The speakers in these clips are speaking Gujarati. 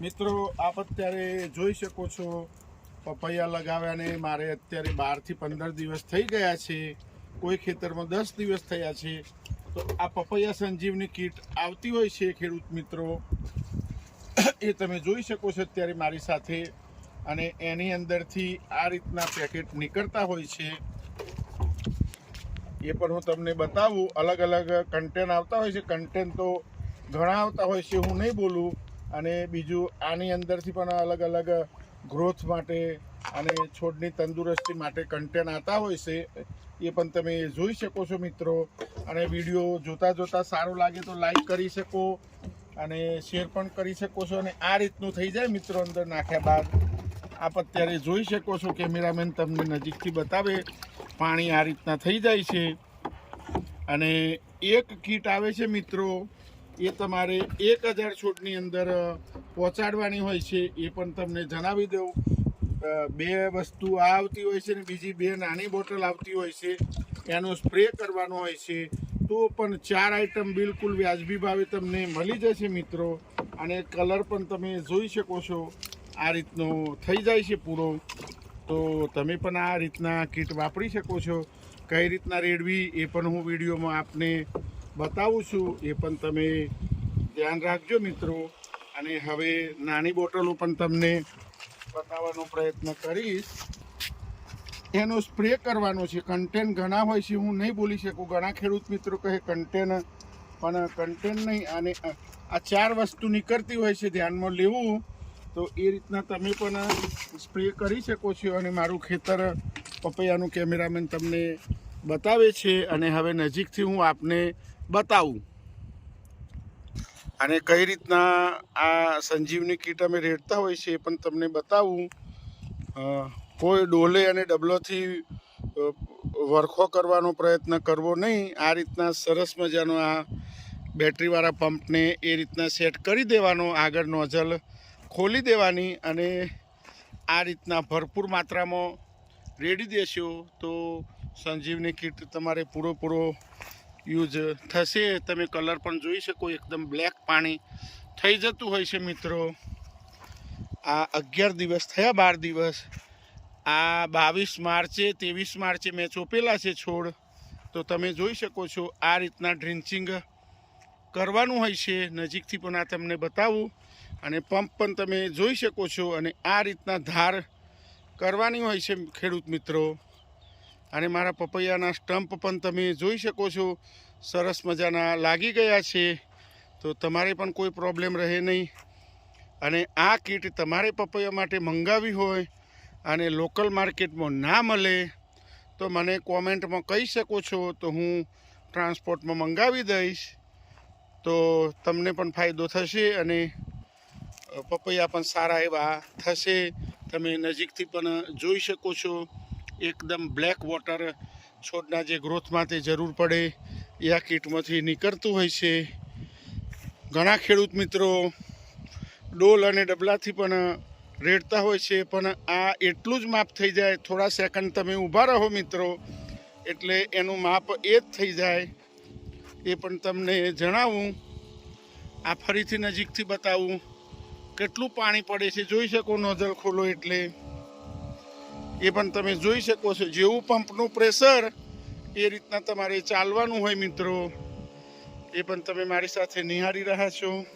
મિત્રો, આપ અત્યારે જોઈ શકો છો, પપૈયા લગાવ્યાને મારે અત્યારે બારથી પંદર દિવસ થઈ ગયા છે, કોઈ ખેતરમાં દસ દિવસ થયા છે. તો આ પપૈયા સંજીવની કીટ આવતી હોય છે ખેડૂત મિત્રો. એ તમે જોઈ શકો છો અત્યારે મારી સાથે. અને એની અંદરથી આ રીતના પેકેટ નીકળતા હોય છે. એ પણ હું તમને બતાવું. અલગ અલગ કન્ટેન આવતા હોય છે. કન્ટેન તો ઘણા આવતા હોય છે, હું નહીં બોલું. અને બીજું આની અંદરથી પણ અલગ અલગ ગ્રોથ માટે અને છોડની તંદુરસ્તી માટે કન્ટેન્ટ આવતા હોય છે, એ પણ તમે જોઈ શકો છો મિત્રો. અને વીડિયો જોતા જોતા સારું લાગે તો લાઈક કરી શકો અને શેર પણ કરી શકો છો. અને આ રીતનું થઈ જાય મિત્રો અંદર નાખ્યા બાદ. આપ અત્યારે જોઈ શકો છો કેમેરામેન તમને નજીકથી બતાવે પાણી આ રીતના થઈ જાય છે. અને એક કીટ આવે છે મિત્રો. એ તમારે એક હજાર છોડની અંદર પહોંચાડવાની હોય છે, એ પણ તમને જણાવી દઉં. બે વસ્તુ આ આવતી હોય છે ને બીજી બે નાની બોટલ આવતી હોય છે. એનો સ્પ્રે કરવાનો હોય છે. તો પણ ચાર આઈટમ બિલકુલ વ્યાજબી ભાવે તમને મળી જશે મિત્રો. અને કલર પણ તમે જોઈ શકો છો. આ રીતનો થઈ જાય છે પૂરો. તો તમે પણ આ રીતના કીટ વાપરી શકો છો. કઈ રીતના રેડવી એ પણ હું વિડીયોમાં આપને બતાવું છું એ પણ તમે ધ્યાન રાખજો મિત્રો. અને હવે નાની બોટલો પણ તમને બતાવવાનો પ્રયત્ન કરીશ. એનો સ્પ્રે કરવાનો છે. કન્ટેન ઘણા હોય છે, હું નહીં બોલી શકું. ઘણા ખેડૂત મિત્રો કહે કન્ટેન, પણ કન્ટેન નહીં. અને આ ચાર વસ્તુ નીકળતી હોય છે, ધ્યાનમાં લેવું, તો એ રીતના તમે પણ સ્પ્રે કરી શકો છો. અને મારું ખેતર પપૈયાનું કેમેરામેન તમને બતાવે છે અને હવે નજીકથી હું આપને બતાવું. અને કઈ રીતના આ સંજીવની કીટ અમે રેડતા હોય છે એ પણ તમને બતાવું. કોઈ ડોલે અને ડબલોથી વરખો કરવાનો પ્રયત્ન કરવો નહીં. આ રીતના સરસ મજાનો આ બેટરીવાળા પંપને એ રીતના સેટ કરી દેવાનો, આગળ નોઝલ ખોલી દેવાની અને આ રીતના ભરપૂર માત્રામાં રેડી દેશો તો સંજીવની કીટ તમારે પૂરેપૂરો યુઝ થશે. તમે કલર પણ જોઈ શકો, એકદમ બ્લેક પાણી થઈ જતું હોય છે મિત્રો. આ અગિયાર દિવસ થયા, બાર દિવસ. આ બાવીસ માર્ચે, ત્રેવીસ માર્ચે મેં ચોપેલા છે છોડ. તો તમે જોઈ શકો છો, આ રીતના ડ્રિન્ચિંગ કરવાનું હોય છે. નજીકથી પણ આ તમને બતાવું. અને પંપ પણ તમે જોઈ શકો છો. અને આ રીતના ધાર કરવાની હોય છે ખેડૂત મિત્રો. અને મારા પપૈયાના સ્ટમ્પ પણ તમે જોઈ શકો છો. સરસ મજાના લાગી ગયા છે. તો તમારે પણ કોઈ પ્રોબ્લેમ રહે નહીં. અને આ કીટ તમારે પપૈયા માટે મંગાવી હોય અને લોકલ માર્કેટમાં ના મળે, તો મને કોમેન્ટમાં કહી શકો છો. તો હું ટ્રાન્સપોર્ટમાં મંગાવી દઈશ. તો તમને પણ ફાયદો થશે અને પપૈયા પણ સારા એવા થશે. તમે નજીકથી પણ જોઈ શકો છો. એકદમ બ્લેક વોટર છોડના જે ગ્રોથ માટે જરૂર પડે, એ આ કીટમાંથી નીકળતું હોય છે. ઘણા ખેડૂત મિત્રો ડોલ અને ડબલાથી પણ રેડતા હોય છે, પણ આ એટલું જ માપ થઈ જાય, થોડા સેકન્ડ તમે ઊભા રહો મિત્રો, એટલે એનું માપ એ જ થઈ જાય. એ પણ તમને જણાવું. આ ફરીથી નજીકથી બતાવું. કેટલું પાણી પડે છે, જોઈ શકો નોઝલ ખોલો એટલે. એ પણ તમે જોઈ શકો છો. જેવું પંપનું પ્રેશર, એ રીતના તમારે ચાલવાનું હોય મિત્રો. એ પણ તમે મારી સાથે નિહાળી રહ્યા છો.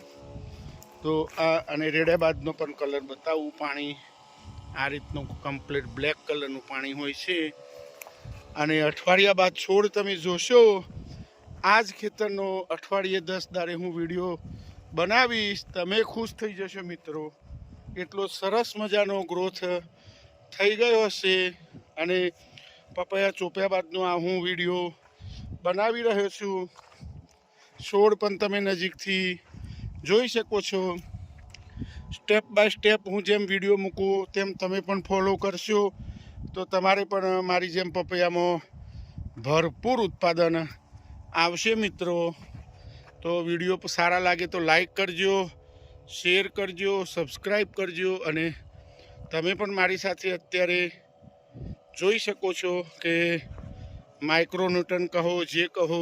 તો આ અને રેડ્યા બાદનો પણ કલર બતાવું. પાણી આ રીતનું કમ્પ્લીટ બ્લેક કલરનું પાણી હોય છે. અને અઠવાડિયા બાદ છોડ તમે જોશો. આ જ ખેતરનો અઠવાડિયે દસ દારે હું વીડિયો બનાવીશ. તમે ખુશ થઈ જશો મિત્રો. એટલો સરસ મજાનો ગ્રોથ થઈ ગયો હશે અને પપૈયા ચોપ્યા બાદનો આ હું વીડિયો બનાવી રહ્યો છું. છોડ પણ તમે નજીકથી જોઈ શકો છો. સ્ટેપ બાય સ્ટેપ હું જેમ વીડિયો મૂકું તેમ તમે પણ ફોલો કરશો. તો તમારે પણ મારી જેમ પપૈયામાં ભરપૂર ઉત્પાદન આવશે મિત્રો. તો વીડિયો સારા લાગે તો લાઈક કરજો, શેર કરજો, સબસ્ક્રાઈબ કરજો અને તમે પણ મારી સાથે અત્યારે જોઈ શકો છો કે માઇક્રોન્યુટન કહો, જે કહો,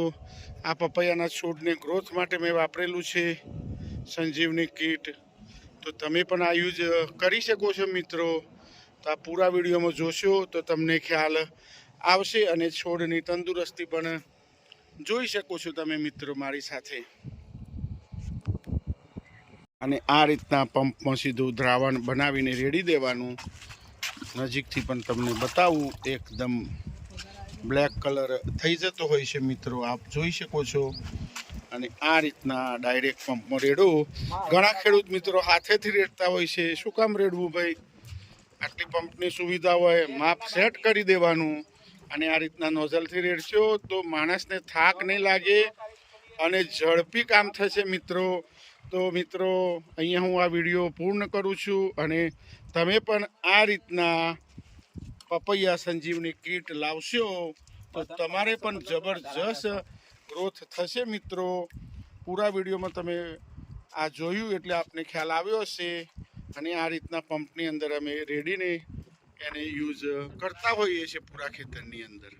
આ પપૈયાના છોડને ગ્રોથ માટે મેં વાપરેલું છે સંજીવની કીટ. તો તમે પણ આ યુઝ કરી શકો છો મિત્રો. તો આ પૂરા વિડીયોમાં જોશો તો તમને ખ્યાલ આવશે અને છોડની તંદુરસ્તી પણ જોઈ શકો છો તમે મિત્રો મારી સાથે. અને આ રીતના પંપમાં સીધું દ્રાવણ બનાવીને રેડી દેવાનું. નજીકથી પણ તમને બતાવું, એકદમ બ્લેક કલર થઈ જતો હોય છે મિત્રો, આપ જોઈ શકો છો. અને આ રીતના ડાયરેક્ટ પંપમાં રેડવું ઘણા ખેડૂત મિત્રો હાથેથી રેડતા હોય છે. શું કામ રેડવું ભાઈ? આટલી પંપની સુવિધા હોય, માપ સેટ કરી દેવાનું. અને આ રીતના નોઝલથી રેડશો તો માણસને થાક નહીં લાગે અને ઝડપી કામ થશે મિત્રો. તો મિત્રો અહીંયા હું આ વીડિયો પૂર્ણ કરું છું અને તમે પણ આ રીતના પપૈયા સંજીવની કીટ લાવશો તો તમારે પણ જબરજસ્ત ગ્રોથ થશે મિત્રો. પૂરા વિડીયોમાં તમે આ જોયું એટલે આપને ખ્યાલ આવ્યો હશે અને આ રીતના પંપની અંદર અમે રેડીને એને યુઝ કરતા હોઈએ છીએ પૂરા ખેતરની અંદર.